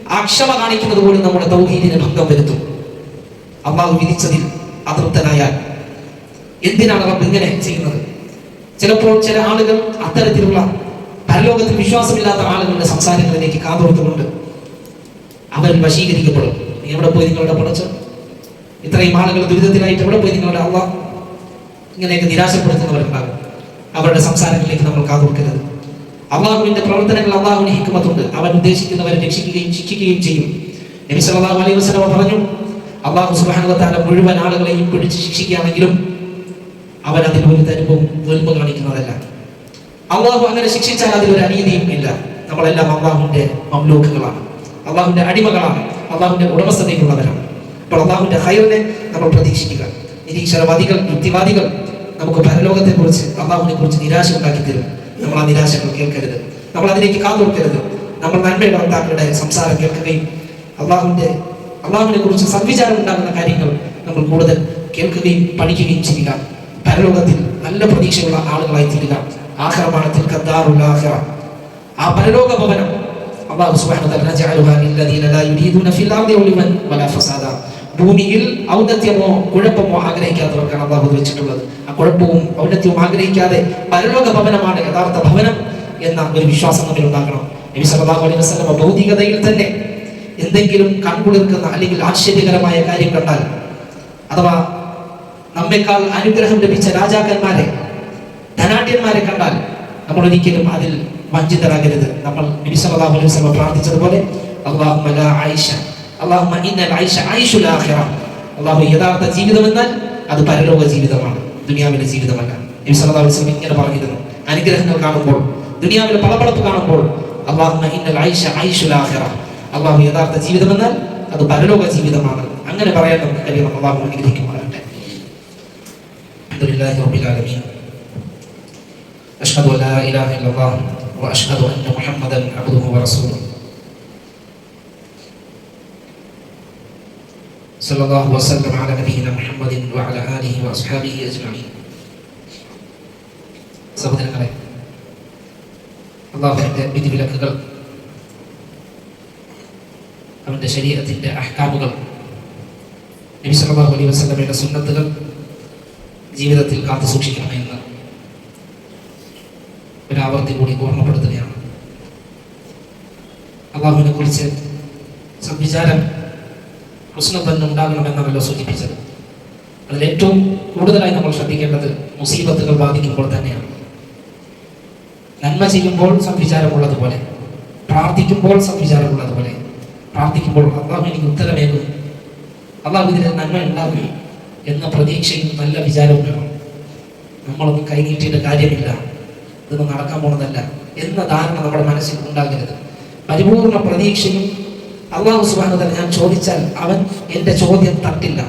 ആ ക്ഷമ കാണിക്കുന്നത് പോലും നമ്മുടെ തൗഹീദിന് ഭംഗം വരുത്തും. അള്ളാഹു വിധിച്ചതിൽ അതൃപ്തനായാൽ എന്തിനാണ് റബ്ബ് ഇങ്ങനെ ചെയ്യുന്നത്? ചിലപ്പോൾ ചില ആളുകൾ അത്തരത്തിലുള്ള പരലോകത്തിൽ വിശ്വാസമില്ലാത്ത ആളുകളുടെ സംസാരങ്ങളിലേക്ക് കാതോർത്തുകൊണ്ട് അവർ വശീകരിക്കപ്പെടും. എവിടെ പോയി നിങ്ങളുടെ പടച്ച് ഇത്രയും ആളുകൾ ദുരിതത്തിലായിട്ട് എവിടെ പോയി നിങ്ങളുടെ അള്ള? ഇങ്ങനെയൊക്കെ നിരാശപ്പെടുത്തുന്നവരുണ്ടാകും. അവരുടെ സംസാരങ്ങളിലേക്ക് നമ്മൾ കാതോർക്കരുത്. അള്ളാഹുവിന്റെ പ്രവർത്തനങ്ങൾ അള്ളാഹുവിന് ഹിക്കുമത്തുണ്ട് അവൻ ഉദ്ദേശിക്കുന്നവരെ രക്ഷിക്കുകയും ശിക്ഷിക്കുകയും ചെയ്യും. നബി സല്ലല്ലാഹു അലൈഹി വസല്ലം പറഞ്ഞു അള്ളാഹു സുബ്ഹാനഹു മുഴുവൻ ആളുകളെയും പിടിച്ച് ശിക്ഷിക്കുകയാണെങ്കിലും അവൻ അതിൽ ഒരു തരുമ്പും വെൽപ്പ് കാണിക്കുന്നതല്ല. അള്ളാഹു അങ്ങനെ ശിക്ഷിച്ചാൽ അതിലൊരു അനീതിയും ഇല്ല. നമ്മളെല്ലാം അള്ളാഹുവിന്റെ മംലൂക്കുകളാണ്. അള്ളാഹുവിന്റെ അടിമകളാണ്. അള്ളാഹുവിന്റെ ഉടമസ്ഥതയിലുള്ളവരാണ് അപ്പോൾ അള്ളാഹുവിന്റെ ഹൈറിനെ നമ്മൾ പ്രതീക്ഷിക്കുക. നിരീശ്വരവാദികൾ യുക്തിവാദികൾ നമുക്ക് പരലോകത്തെ കുറിച്ച് അള്ളാഹുവിനെ കുറിച്ച് നിരാശ ഉണ്ടാക്കി തരും. നമ്മൾ ആ നിരാശകൾ കേൾക്കരുത്. നമ്മൾ അതിലേക്ക് കാതോർക്കരുത് നമ്മൾ നന്മയുടെ വക്താക്കളുടെ സംസാരം കേൾക്കുകയും അള്ളാഹുവിന്റെ അള്ളാഹുവിനെ കുറിച്ച് സദ്വിചാരം ഉണ്ടാകുന്ന കാര്യങ്ങൾ നമ്മൾ കൂടുതൽ കേൾക്കുകയും പഠിക്കുകയും ചെയ്യുക. പരലോകത്തിൽ നല്ല പ്രതീക്ഷയുള്ള ആളുകളായി തീരുക. ആഹ്റമാണത്തിൽ ആ പരലോക ഭവനം അള്ളാഹു സുബ്ഹാനഹു വ തആല ജഅലുഹാ ലില്ലദീന ലാ യുരീദൂന ഫിൽ അർദി ഉലിവൻ വലാ ഫസാദ. ഭൂമിയിൽ ഔന്നത്യമോ കുഴപ്പമോ ആഗ്രഹിക്കാത്തവർക്കാണ് അള്ളാഹു വെച്ചിട്ടുള്ളത്. ആ കുഴപ്പവും ഔന്നത്യവും ആഗ്രഹിക്കാതെ പരലോക ഭവനമാണ് യഥാർത്ഥ ഭവനം എന്ന ഒരു വിശ്വാസം നമ്മൾ ഉണ്ടാക്കണം നബി സല്ലല്ലാഹു അലൈഹി വസല്ലം ഭൗതികതയിൽ തന്നെ എന്തെങ്കിലും കൺകുളിർക്കുന്ന അല്ലെങ്കിൽ ആശ്ചര്യകരമായ കാര്യം കണ്ടാൽ അഥവാ നമ്മെക്കാൾ അനുഗ്രഹം ലഭിച്ച രാജാക്കന്മാരെ ധനാഢ്യന്മാരെ കണ്ടാൽ നമ്മൾ ഒരിക്കലും അതിൽ വഞ്ചിതരാകരുത്. നമ്മൾ നബി സല്ലല്ലാഹു അലൈഹി വസല്ലം പ്രാർത്ഥിച്ചതുപോലെ അള്ളാഹു ആയിഷ അള്ളാഹുമ ഇന്നൽ ആയിഷ ആയിഷുൽ ആഖിറ. അള്ളാഹു യഥാർത്ഥ ജീവിതം എന്നാൽ അത് പരലോക ജീവിതമാണ്. ദുനിയാവിലെ ജീവിതമല്ല. നബി സല്ലല്ലാഹു അലൈഹി വസല്ലം ഇങ്ങനെ പറഞ്ഞിരുന്നു. അനുഗ്രഹങ്ങൾ കാണുമ്പോൾ ദുനിയാവിലെ പളപളപ്പ് കാണുമ്പോൾ അള്ളാഹുമ ഇന്നൽ ആയിഷ ആയിഷുൽ ആഖിറ. അള്ളാഹു യഥാർത്ഥ ജീവിതം എന്നാൽ അത് പരലോക ജീവിതമാണ്. അങ്ങനെ പറയാൻ നമുക്ക് കഴിയണം അള്ളാഹു അനുഗ്രഹിക്കുമാറാകട്ടെ. അലഹമുല്ലാഹി റബ്ബിൽ ആലമീൻ. അഷ്ഹദു അലാ ഇലാഹ ഇല്ലല്ലാഹ് വഅഷ്ഹദു അന്ന മുഹമ്മദൻ അബ്ദുഹു വറസൂലുഹു صلى الله وسلم على نبينا محمد وعلى آله وأصحابه أجمعين സഹോദരങ്ങളെ അള്ളാഹുവിൻ്റെ വിധിവിലക്കുകൾ അവൻ്റെ ശരീരത്തിൻ്റെ അഹ്കാമുകൾ നബി സല്ലല്ലാഹു അലൈഹി വസല്ലമയുടെ സുന്നത്തുകൾ ജീവിതത്തിൽ കാത്തു സൂക്ഷിക്കണമെന്ന് ഒരാവർത്തി കൂടി ഓർമ്മപ്പെടുത്തുകയാണ് അള്ളാഹുവിനെ കുറിച്ച് സദ്വിചാരം പ്രശ്നം ഉണ്ടാകണമെന്നല്ല സൂചിപ്പിച്ചത്. അതിൽ ഏറ്റവും കൂടുതലായി നമ്മൾ ശ്രദ്ധിക്കേണ്ടത് മുസീബത്തുകൾ ബാധിക്കുമ്പോൾ തന്നെയാണ്. നന്മ ചെയ്യുമ്പോൾ സംവിചാരമുള്ളതുപോലെ പ്രാർത്ഥിക്കുമ്പോൾ സംവിചാരമുള്ളതുപോലെ പ്രാർത്ഥിക്കുമ്പോൾ അള്ളാഹു എനിക്ക് ഉത്തരമേകും അള്ളാഹു ഇതിന് നന്മ ഉണ്ടാകും എന്ന പ്രതീക്ഷയും നല്ല വിചാരവും വേണം. നമ്മളൊന്നും കൈനീട്ടിയിട്ട് കാര്യമില്ല. ഇതൊന്നും നടക്കാൻ പോണതല്ല എന്ന ധാരണ നമ്മുടെ മനസ്സിൽ ഉണ്ടാകരുത്. പരിപൂർണ പ്രതീക്ഷയും അള്ളാഹു സുബാനുതല ഞാൻ ചോദിച്ചാൽ അവൻ എന്റെ ചോദ്യം തട്ടില്ല.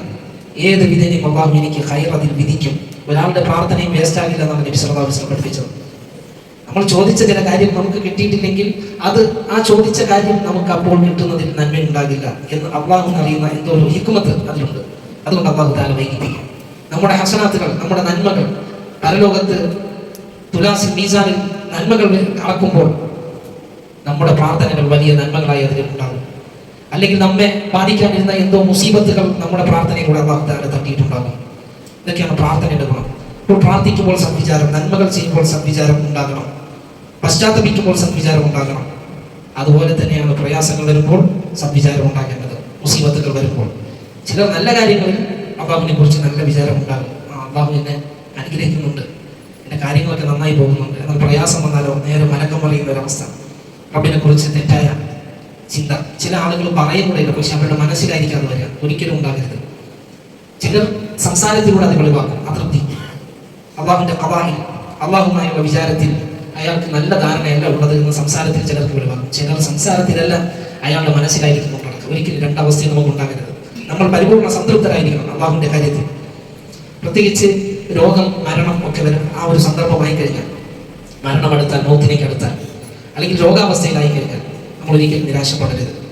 ഏത് വിധേനയും അള്ളാഹു എനിക്ക് ഹൈറതിൽ വിധിക്കും. ഒരാളുടെ പ്രാർത്ഥനയും വേസ്റ്റ് ആകില്ല എന്നാണ് നബി സല്ലല്ലാഹു അലൈഹി വസല്ലം പഠിപ്പിച്ചത്. നമ്മൾ ചോദിച്ച ചില കാര്യം നമുക്ക് കിട്ടിയിട്ടില്ലെങ്കിൽ അത് ആ ചോദിച്ച കാര്യം നമുക്ക് അപ്പോൾ കിട്ടുന്നതിൽ നന്മ ഉണ്ടാകില്ല എന്ന് അള്ളാഹു അറിയുന്ന എന്തോ ഒരു ഹിക്കുമത്ത് അതിലുണ്ട്. അതുകൊണ്ട് അള്ളാഹു താല വൈകിപ്പിക്കും. നമ്മുടെ ഹസനാത്തുകൾ നമ്മുടെ നന്മകൾ പരലോകത്ത് തുലാസി മീസാനിൽ നന്മകൾ അളക്കുമ്പോൾ നമ്മുടെ പ്രാർത്ഥനകൾ വലിയ നന്മകളായി അതിൽ ഉണ്ടാകും അല്ലെങ്കിൽ നമ്മെ ബാധിക്കാനിരുന്ന എന്തോ മുസീബത്തുകൾ നമ്മുടെ പ്രാർത്ഥനയിലൂടെ കൂടെ താല തട്ടിയിട്ടുണ്ടാകും. ഇതൊക്കെയാണ് പ്രാർത്ഥനയുടെ ഗുണം. ഇപ്പോൾ പ്രാർത്ഥിക്കുമ്പോൾ സദ്വിചാരം നന്മകൾ ചെയ്യുമ്പോൾ സദ്വിചാരം ഉണ്ടാകണം. പശ്ചാത്തപിക്കുമ്പോൾ സദ്വിചാരം ഉണ്ടാകണം. അതുപോലെ തന്നെയാണ് പ്രയാസങ്ങൾ വരുമ്പോൾ സദ്വിചാരം ഉണ്ടാകേണ്ടത്. മുസീബത്തുകൾ വരുമ്പോൾ. ചില നല്ല കാര്യങ്ങളിൽ അള്ളാഹുവിനെ കുറിച്ച് നല്ല വിചാരം ഉണ്ടാകും. അള്ളാഹു എന്നെ അനുഗ്രഹിക്കുന്നുണ്ട്. എന്റെ കാര്യങ്ങളൊക്കെ നന്നായി പോകുന്നുണ്ട്. എന്നാൽ പ്രയാസം വന്നാലോ? നേരെ മലക്കം പറയുന്ന ഒരവസ്ഥ. റബ്ബിനെ കുറിച്ച് തെറ്റായ ചിന്ത ചില ആളുകൾ പറയുന്നില്ല പക്ഷെ അവരുടെ മനസ്സിലായിരിക്കും അത് വരിക. ഒരിക്കലും ഉണ്ടാകരുത് ചിലർ സംസാരത്തിലൂടെ അത് വെളിവാക്കും. അതൃപ്തി. അള്ളാഹുവിന്റെ കവാഹി അള്ളാഹുമായുള്ള വിചാരത്തിൽ അയാൾക്ക് നല്ല ധാരണയല്ല ഉള്ളത് എന്ന് സംസാരത്തിൽ ചിലർക്ക് വെളിവാക്കും. ചിലർ സംസാരത്തിലല്ല അയാളുടെ മനസ്സിലായിരിക്കും കൊണ്ടുനടക്കുക ഒരിക്കലും രണ്ടവസ്ഥയും നമുക്ക് ഉണ്ടാകരുത്. നമ്മൾ പരിപൂർണ സംതൃപ്തരായിരിക്കണം അള്ളാഹുവിന്റെ കാര്യത്തിൽ. പ്രത്യേകിച്ച് രോഗം മരണം ഒക്കെ വരും. ആ ഒരു സന്ദർഭമായി കഴിഞ്ഞാൽ മരണം അടുത്താൽ മൗത്തിലേക്ക് അടുത്താൽ അല്ലെങ്കിൽ രോഗാവസ്ഥയിലായി കഴിഞ്ഞാൽ നമ്മൾ ഒരിക്കലും നിരാശപ്പെടരുത്.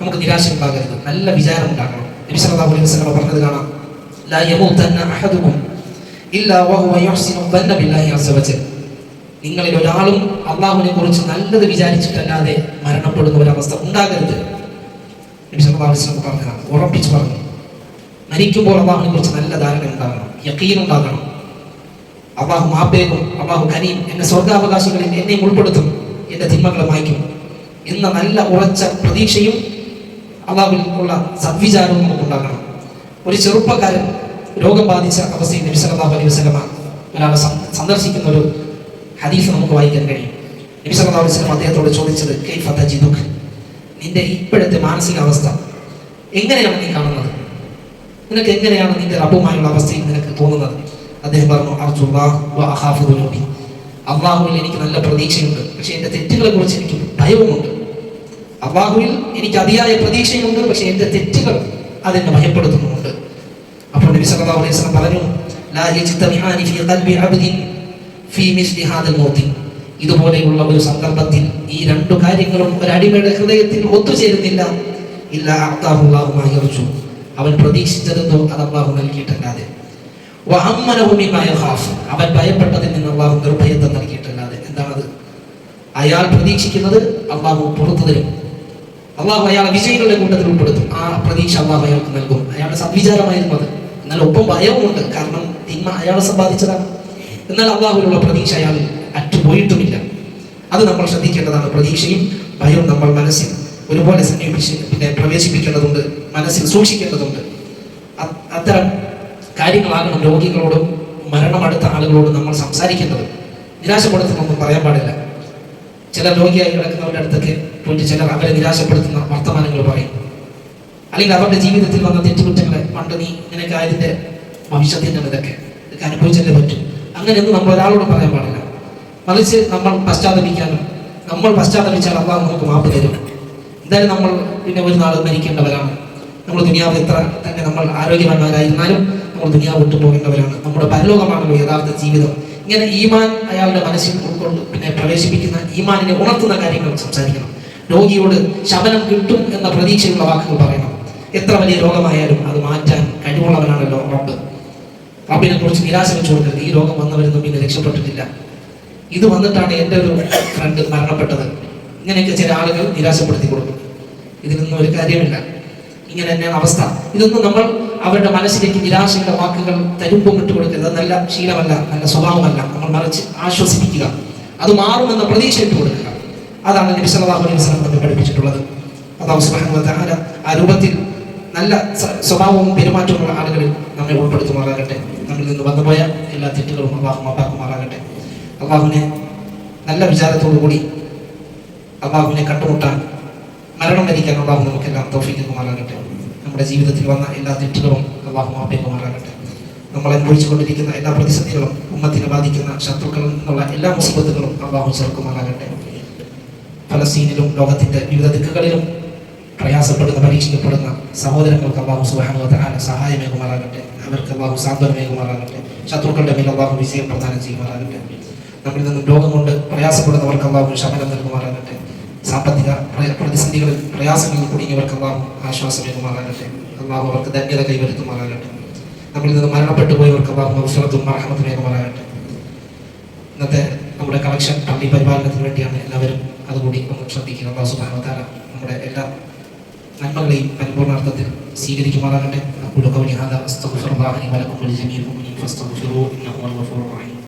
നമുക്ക് നിരാശ ഉണ്ടാകരുത് നല്ല വിചാരം ഉണ്ടാകണം. നബി സല്ലല്ലാഹു അലൈഹി വസല്ലം പറഞ്ഞത് കാണാം. ലാ യമൂതന്ന അഹദുക്കും ഇല്ലാ വഹുവ യുഹ്സിനു ബില്ലാഹി അസ്സ നിങ്ങളിൽ ഒരാളും അള്ളാഹുവിനെ കുറിച്ച് നല്ലത് വിചാരിച്ചിട്ടല്ലാതെ മരണപ്പെടുന്ന ഒരവസ്ഥ ഉണ്ടാകരുത്. നബി സല്ലല്ലാഹു അലൈഹി വസല്ലം പറഞ്ഞതാണ് ഉറപ്പിച്ചു പറഞ്ഞു. മരിക്കുമ്പോൾ അള്ളാഹുവിനെ കുറിച്ച് നല്ല ധാരണ ഉണ്ടാകണം. യക്കീൻ ഉണ്ടാകണം. അള്ളാഹു മാപ്പേകും. അള്ളാഹു കരീം. എന്നെ സ്വർഗാവകാശികളിൽ എന്നെയും ഉൾപ്പെടുത്തും. എന്റെ തിന്മകളെ മായ്ക്കും. എന്ന നല്ല ഉറച്ച പ്രതീക്ഷയും അള്ളാഹുവിൽ ഉള്ള സദ്വിചാരവും നമുക്ക് ഉണ്ടാക്കണം ഒരു ചെറുപ്പക്കാരൻ രോഗം ബാധിച്ച അവസ്ഥയിൽ നബി സല്ലല്ലാഹു അലൈഹി ഒരാളെ സന്ദർശിക്കുന്ന ഒരു ഹദീഫ് നമുക്ക് വായിക്കാൻ കഴിയും. നബി സല്ലല്ലാഹു അലൈഹി അദ്ദേഹത്തോട് ചോദിച്ചത് കൈഫ തജിദുക്? നിന്റെ ഇപ്പോഴത്തെ മാനസികാവസ്ഥ എങ്ങനെയാണ് നീ കാണുന്നത്? നിനക്ക് എങ്ങനെയാണ് നിന്റെ റബ്ബുമായുള്ള അവസ്ഥയിൽ നിനക്ക് തോന്നുന്നത്? അദ്ദേഹം പറഞ്ഞു അർജുല്ലാഹ് അഹാഫുദ് ദുനൂബി അള്ളാഹുവിൽ എനിക്ക് നല്ല പ്രതീക്ഷയുണ്ട്. പക്ഷെ എന്റെ തെറ്റുകളെ കുറിച്ച് എനിക്ക് ഭയവുമുണ്ട്. അള്ളാഹുവിൽ എനിക്ക് അതിയായ പ്രതീക്ഷയുണ്ട് പക്ഷെ എന്റെ തെറ്റുകൾ അതെന്നെ ഭയപ്പെടുത്തുന്നുമുണ്ട്. അപ്പോൾ നബി സല്ലല്ലാഹു അലൈഹി വസല്ലം പറഞ്ഞു ലാ ഫീ ഖൽബി ഫീ ഹാദൽ മൗതി ഇതുപോലെയുള്ള ഒരു സന്ദർഭത്തിൽ ഈ രണ്ടു കാര്യങ്ങളും ഒരു ഹൃദയത്തിൽ ഒത്തുചേരുന്നില്ല. ഇല്ല യർജു. അവൻ പ്രതീക്ഷിച്ചതെന്തോ അത് അള്ളാഹു നൽകിയിട്ടല്ലാതെ. അവൻ ഭയപ്പെട്ടതിൽ നിന്ന് അള്ളാഹു നിർഭയത്വം നൽകിയിട്ടല്ലാതെ എന്താണത്? അയാൾ പ്രതീക്ഷിക്കുന്നത് അള്ളാഹു പുറത്തു തരും. അള്ളാഹു അയാളെ വിജയികളുടെ കൂട്ടത്തിൽ ഉൾപ്പെടുത്തും. ആ പ്രതീക്ഷ അള്ളാഹു അയാൾക്ക് നൽകും. അയാളുടെ സദ്വിചാരമായിരുന്നു അത്. എന്നാൽ ഒപ്പം ഭയവുമുണ്ട്. കാരണം തിന്മ അയാളെ സമ്പാദിച്ചതാണ്. എന്നാൽ അള്ളാഹുവിനുള്ള പ്രതീക്ഷ അയാൾ അറ്റുപോയിട്ടുമില്ല. അത് നമ്മൾ ശ്രദ്ധിക്കേണ്ടതാണ്. പ്രതീക്ഷയും ഭയവും നമ്മൾ മനസ്സിൽ ഒരുപോലെ സമീപിച്ച് പിന്നെ പ്രവേശിപ്പിക്കേണ്ടതുണ്ട്. മനസ്സിൽ സൂക്ഷിക്കേണ്ടതുണ്ട്. അത്തരം കാര്യങ്ങളാകണം രോഗികളോടും മരണമടുത്ത ആളുകളോടും നമ്മൾ സംസാരിക്കുന്നത്. നിരാശപ്പെടുത്തുന്നൊന്നും പറയാൻ പാടില്ല. ചില രോഗിയായി കിടക്കുന്നവരുടെ അടുത്തൊക്കെ പോയിട്ട് ചിലർ അവരെ നിരാശപ്പെടുത്തുന്ന വർത്തമാനങ്ങൾ പറയും. അല്ലെങ്കിൽ അവരുടെ ജീവിതത്തിൽ വന്ന തെറ്റുകുറ്റങ്ങളെ പണ്ട് നീ നിനക്ക് ആയതിന്റെ ഭവിഷ്യത്തിന്റെ ഇതൊക്കെ ഇതൊക്കെ അനുഭവിച്ചല്ലേ പറ്റും. അങ്ങനെയൊന്നും നമ്മൾ ഒരാളോട് പറയാൻ പാടില്ല. മറിച്ച് നമ്മൾ പശ്ചാത്തപിക്കാനും നമ്മൾ പശ്ചാത്തപിച്ചാൽ അള്ളാഹ് നമുക്ക് മാപ്പ് തരും. എന്തായാലും നമ്മൾ പിന്നെ ഒരു നാൾ മരിക്കേണ്ടവരാണ്. നമ്മൾ ദുനിയാവ് എത്ര തന്നെ നമ്മൾ ആരോഗ്യവാന്മാരായിരുന്നാലും നമ്മൾ ദുനിയാവ് വിട്ടു പോകേണ്ടവരാണ് നമ്മുടെ പരലോകമാണല്ലോ യഥാർത്ഥ ജീവിതം. ഇങ്ങനെ ഈമാൻ അയാളുടെ മനസ്സിൽ ഉൾക്കൊണ്ട് പിന്നെ പ്രവേശിപ്പിക്കുന്ന ഈമാനിനെ ഉണർത്തുന്ന കാര്യങ്ങൾ സംസാരിക്കണം. രോഗിയോട് ശമനം കിട്ടും എന്ന പ്രതീക്ഷയുള്ള വാക്കുകൾ പറയണം. എത്ര വലിയ രോഗമായാലും അത് മാറ്റാൻ കഴിവുള്ളവനാണല്ലോ റബ്ബ്. റബ്ബിനെ കുറിച്ച് നിരാശ വെച്ചു കൊടുക്കരുത് ഈ രോഗം വന്നവരൊന്നും പിന്നെ രക്ഷപ്പെട്ടിട്ടില്ല. ഇത് വന്നിട്ടാണ് എന്റെ ഒരു ഫ്രണ്ട് മരണപ്പെട്ടത്. ഇങ്ങനെയൊക്കെ ചില ആളുകൾ നിരാശപ്പെടുത്തി കൊടുക്കും. ഇതിനൊന്നും ഒരു കാര്യമില്ല. ഇങ്ങനെ തന്നെയാണ് അവസ്ഥ. ഇതൊന്നും നമ്മൾ അവരുടെ മനസ്സിലേക്ക് നിരാശയുടെ വാക്കുകൾ തരുമ്പോൾ ഇട്ട് കൊടുക്കരുത്. നല്ല ശീലമല്ല നല്ല സ്വഭാവമല്ല. നമ്മൾ മറിച്ച് ആശ്വസിപ്പിക്കുക. അത് മാറുമെന്ന പ്രതീക്ഷ ഇട്ട് കൊടുക്കുക. അതാണ് നബി സല്ലല്ലാഹു അലൈഹി വസല്ലം പഠിപ്പിച്ചിട്ടുള്ളത്. അള്ളാഹു ആ രൂപത്തിൽ നല്ല സ്വഭാവവും പെരുമാറ്റമുള്ള ആളുകളിൽ നമ്മെ ഉൾപ്പെടുത്തുമാറാകട്ടെ. നമ്മിൽ നിന്ന് വന്നുപോയ എല്ലാ തെറ്റുകളും അള്ളാഹു മാപ്പാക്കുമാറാകട്ടെ. അള്ളാഹുവിനെ നല്ല വിചാരത്തോടു കൂടി അള്ളാഹുവിനെ കണ്ടുമുട്ടാൻ മരണം വരിക്കാൻ അള്ളാഹു നമുക്കെല്ലാം തോഫിക്കുമാറാകട്ടെ നമ്മുടെ ജീവിതത്തിൽ വന്ന എല്ലാ തെറ്റുകളും അള്ളാഹു മാപ്പിക്കുമാറാകട്ടെ നമ്മൾ അനുഭവിച്ചുകൊണ്ടിരിക്കുന്ന എല്ലാ പ്രതിസന്ധികളും ഉമ്മത്തിനെ ബാധിക്കുന്ന ശത്രുക്കളിൽ നിന്നുള്ള എല്ലാ മുസീബത്തുകളും അള്ളാഹു ചേർക്കുമാറാകട്ടെ ഫലസ്തീനിലും ലോകത്തിന്റെ വിവിധ ദിക്കുകളിലും പ്രയാസപ്പെടുന്ന പരീക്ഷിക്കപ്പെടുന്ന സഹോദരങ്ങൾക്ക് അള്ളാഹു സുബാനുവല സഹായമേകുമാറാകട്ടെ. അവർക്ക് അള്ളാഹു സാന്ത്വനമേകുമാറാകട്ടെ. ശത്രുക്കളുടെ മേൽ അള്ളാഹു വിജയം പ്രദാനം ചെയ്യുമാറാകട്ടെ. നമ്മളിൽ നിന്നും രോഗം കൊണ്ട് പ്രയാസപ്പെടുന്നവർക്ക് അള്ളാഹു ശമനം നൽകുമാറാകട്ടെ. സാമ്പത്തിക പ്രതിസന്ധികളിൽ പ്രയാസങ്ങളിൽ കുടുങ്ങിയവർക്ക് അള്ളാഹു ആശ്വാസമേകുമാറാകട്ടെ അള്ളാഹു അവർക്ക് ധന്യത കൈവരുത്തുമാറാകട്ടെ. നമ്മളിൽ നിന്ന് മരണപ്പെട്ടു പോയവർക്ക് അള്ളാഹു അവസരത്തും മറഹമത്തിനേകുമാറാകട്ടെ ഇന്നത്തെ നമ്മുടെ കളക്ഷൻ പള്ളി പരിപാലനത്തിന് വേണ്ടിയാണ് എല്ലാവരും അതുകൂടി ഒന്ന് ശ്രദ്ധിക്കുക. അള്ളാഹു സുബാനത്താല നമ്മുടെ എല്ലാ നന്മകളെയും പരിപൂർണാർത്ഥത്തിൽ സ്വീകരിക്കുമാറാകട്ടെ. അക്കുലൊക്കെ വലിയ അസ്തഫുർ ബാഹിനി വലക്കുമ്പോൾ ജമീർ ഫസ്തഫുറു ഇന്നഹു അൽ ഗഫൂർ റഹീം.